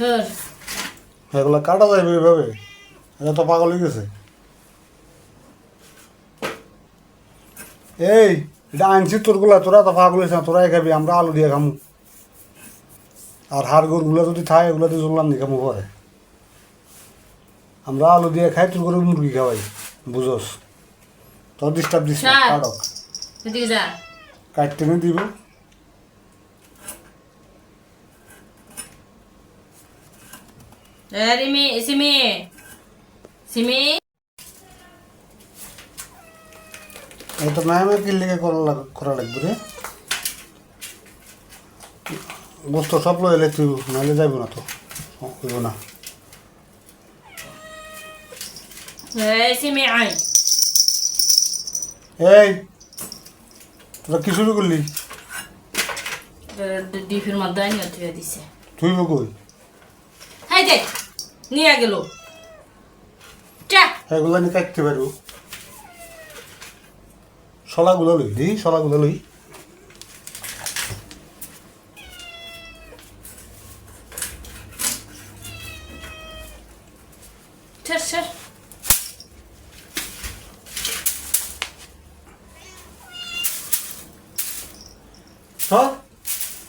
ধর এগুলো কাটা যাবে এভাবে এটা তো পাগল হয়ে গেছে। এই এটা আনছি তোরগুলা। তোরা তো পাগল হয়েছে না, তোরাই খাবি আমরা আলু দিয়ে খামু। আর হাড়গুলো যদি থাকে এগুলো দিয়ে জললাম দিয়ে খামু পরে। আমরা আলু দিয়ে খাই তোর করে মুরগি খাওয়াই বুঝোস। তোর ডিস্টার্ব দিস কাটক। কাটতে দিব। রিমি সিমি। সিমি? এটা না আমি কি লেগে করা লাগ করা লাগবে রে। গোস্ত সব লয়ে এলে তুই নাহলে যাইব না তো। হইব না। সিমি আয়। এই তোরা কি শুরু করলি? ডিফের মধ্যে আনিয়ে তুই দিছে। তুই কই? হাই দে নিয়ে গেল। এগুলো নিয়ে কাটতে পারব। শলাগুলো লই দি শলাগুলো লই। সর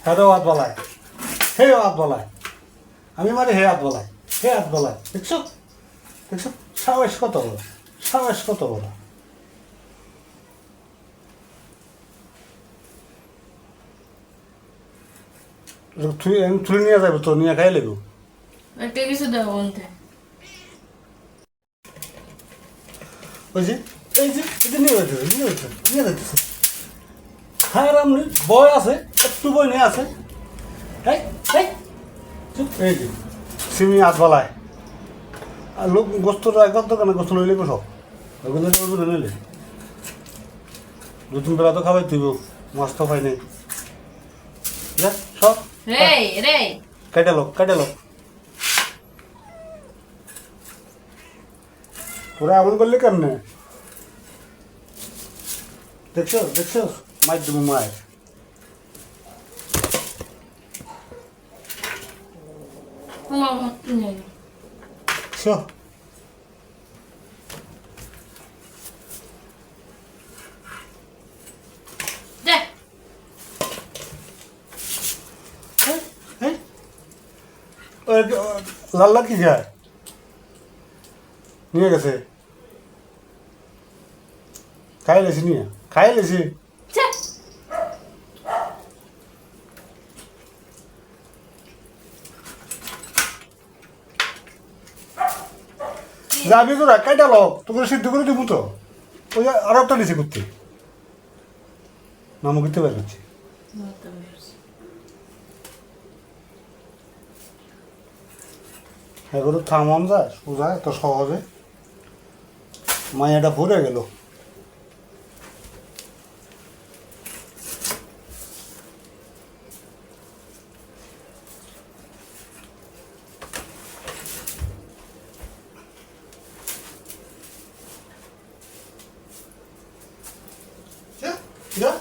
হেরো হাত বলায় হে হাত বলায় আমি মানে হে হাত বলায় হাত বলায় দেখছ? দেখছ? সাহস কত বড়? সাহস কত বড়? তুই তুই নিয়ে যাব তো নিয়ে খাই লেবো একটা কিছু দেবো বলতে ওই যে এই যে এটা নিয়ে যেতে হবে, নিয়ে যেতে নিয়ে যেতেছে হ্যাঁ রামনি বয় আছে একটু বই নিয়ে আছে। এই এই চুপ এই যে। সিমি হাত বালায়। আর লোক গোস্তটা একদম তো কেন গোস্ত লইলে ওগুলো তো ওগুলো লইলে। দু তিন বেলা তো খাবাই তুই মাছ তো খাই নাই। সব। কেটে লোক কেটে লোক তোরা এমন করলে কেমনে? দেখছ দেখছ? মায়ের দেবো মায়ের। তোমার নিয়ে গেল ছো দে এই ওই যে, ও, লাল লাল কি যায় নিয়ে গেছে খাই লেছি নিয়ে খাই লেছি যাবি তোরা, কাইটা লও? তোকে সিদ্ধ করে দিব তো। ওই আরও একটা নিচে করতে। নামও করতে পারছি এগুলো থামাম যায় সোজা এত সহজে। মায়াটা ভরে গেল। যা।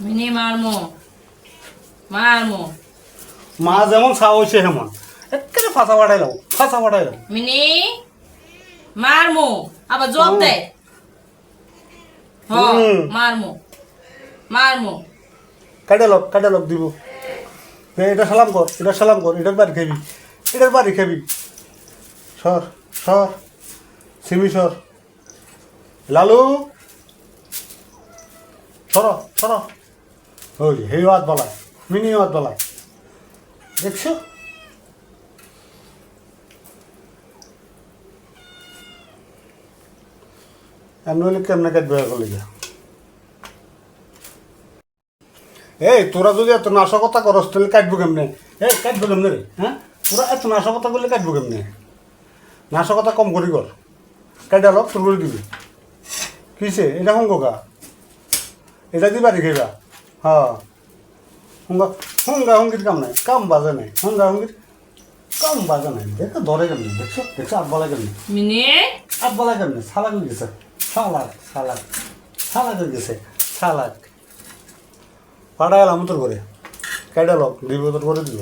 মিনি মারমো। মারমো। মা যেমন হয়েছে হেমন। একেবারে ফাঁসা ফাঁসা মিনি মারমো। আবার জব হুম। মারমো। মারমো। কাটালক কাটালক দিব। নে, এটা সালাম কর এটা সালাম কর এটার বাড়ি খাবি এটার বাড়ি খাবি। সর। সর সিমি সর লালু? সর সর। ওই হেই হাত বলায়, মিনি হাত বলায়। দেখছ? হলে কেমনে কাটবে করলে যা এই, তোরা যদি এত নাশকতা করস, তাহলে কাটবো কেমনে? এই, কাটবো কেমনে রে? হ্যাঁ? তোরা এত নাশকতা করলে কাটবো কেমনে? নাশকতা কম করি কর। কাটা লোক তোর করে দিবি। কিসে? এটা হঙ্গা এটা দি বাড়ি খাইবা হ্যাঁ। হুঙ্গা হুঙ্গা হুঙ্গির কাম নাই। কাম বাজে নাই। হুঙ্গা হুঙ্গির কাম বাজে নাই। দেখো ধরে কেমনে? দেখছ? দেখছ? আট বলা কেমনে? মিনি? আট বলা কেমনে? সালাক হয়ে গেছে। সালাক সালাক। সালাক হয়ে গেছে। সালাক। পাড়া এলাম তোর করে কাইডা লোক? দিব তোর করে দিব।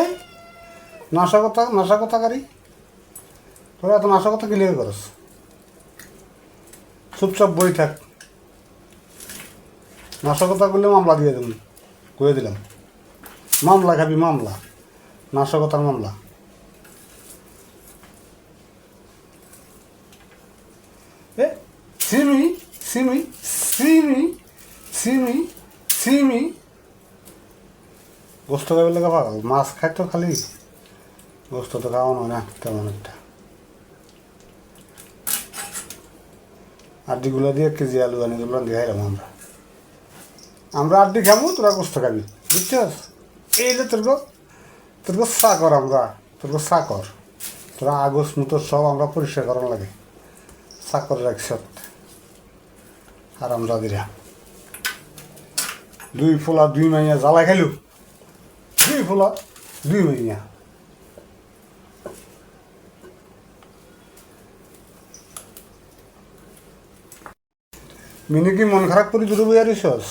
এই নাশকতা নাশকতাকারী তোরা এত নাশকতা কি লেগে করস? চুপচাপ বই থাক। নাশকতা করলে মামলা দিয়ে দেবেন কয়ে দিলাম। মামলা খাবি মামলা। নাশকতার মামলা এ সিমি সিমি সিমি সিমি সিমি গোস্ত খাবে লেগে পাগল মাছ খাই তো খালি। গোস্ত তো খাওয়ানো না, তেমন একটা। আড্ডিগুলো দিয়ে কেজি আলু আনি দিলাম দিয়ে খাইলাম আমরা। আমরা আড্ডি খাব, তোরা গোস্ত খাবি, বুঝছস? এই যে তোর গো তোর গো চাকর আমরা, তোর গো চাকর তোরা আগস মতো সব আমরা পরিষ্কার করার লাগে। চাকর একসাথ আর আমরা দিরা। দুই ফোলা, দুই মাইয়া জ্বালা খাইলু। দুই ফোলা দুই মাইয়া মিনি কি মন খারাপ করে দুটো বইয়া রিসস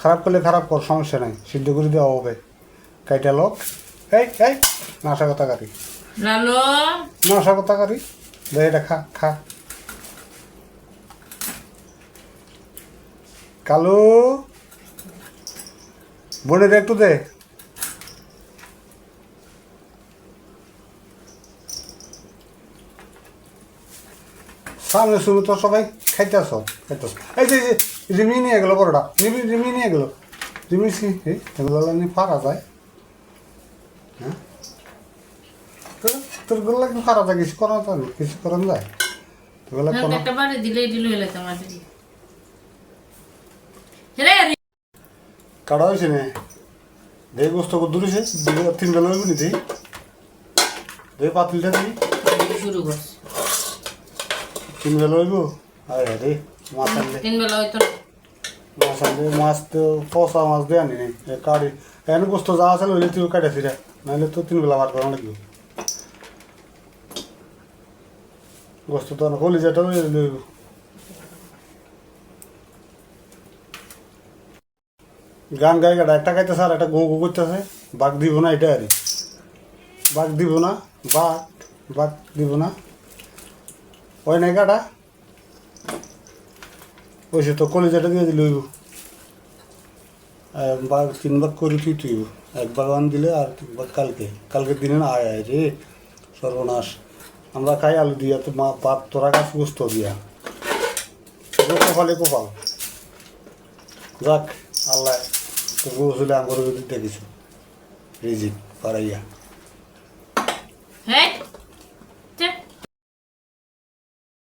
খারাপ করলে খারাপ কর সমস্যা নাই সিদ্ধ করে দেওয়া হবে। কাইটা লোক। এই এই নাশা কথা কারি নাশা কথা কারি দে এটা খা খা। কালু। বোনের একটু দে। সামনে শুরু তো সবাই খাইতেছ এই যে এই যে রিমি নিয়ে গেলো বড়টা রিমি রিমি নিয়ে গেলো। রিমি নিয়ে ফারা যায়। হ্যাঁ? তোর- গুলো লাগবে ফারা যায়? কিছু করা যায় কিছু করান যায়? তোগুলো কোনো একটা বাড়ি দিলে দিল হইলে তোমার দিদি। কাটা হয়েছে না? দেই গোস্ত কত হয়েছে দুই- তিন বেলা হইব নি দেই? দেই পাতিলটা দিই শুরু করছে। তিন বেলা হইব? আরে রে মাছ আনলে। তিন বেলা হয়তো মাছ আনলে মাছ তো পচা মাছ দেয় আনি নাই। এ কাড়ি এনে গোস্ত যা আছে লইলে তুই কাটাছি রে নাহলে তো তিন বেলা ভাত করা লাগবে। গোস্ত তো না কলি যেটা লইলে লইব। গান গাই গাড়া একটা খাইতেছে আর একটা গো গো করতেছে বাঘ দিব না এটা আরে। বাঘ দিব না বাঘ বাঘ দিব না। ওই নাই কাটা ওই সে তো কলেজাটা দিয়ে দিল একবার তিনবার করে তুই। তুই এক বাগান দিলে আর একবার কালকে। কালকে দিনে না, আয় আয় রে, সর্বনাশ। আমরা খাই আলু দিয়া, তো মা, বাপ, তোরা গাছ গুস্ত দিয়া। কপালে কপাল। যাক, আল্লাহ গরু ছিল আমার দেখিস। রিজিক পারাইয়া হ্যাঁ?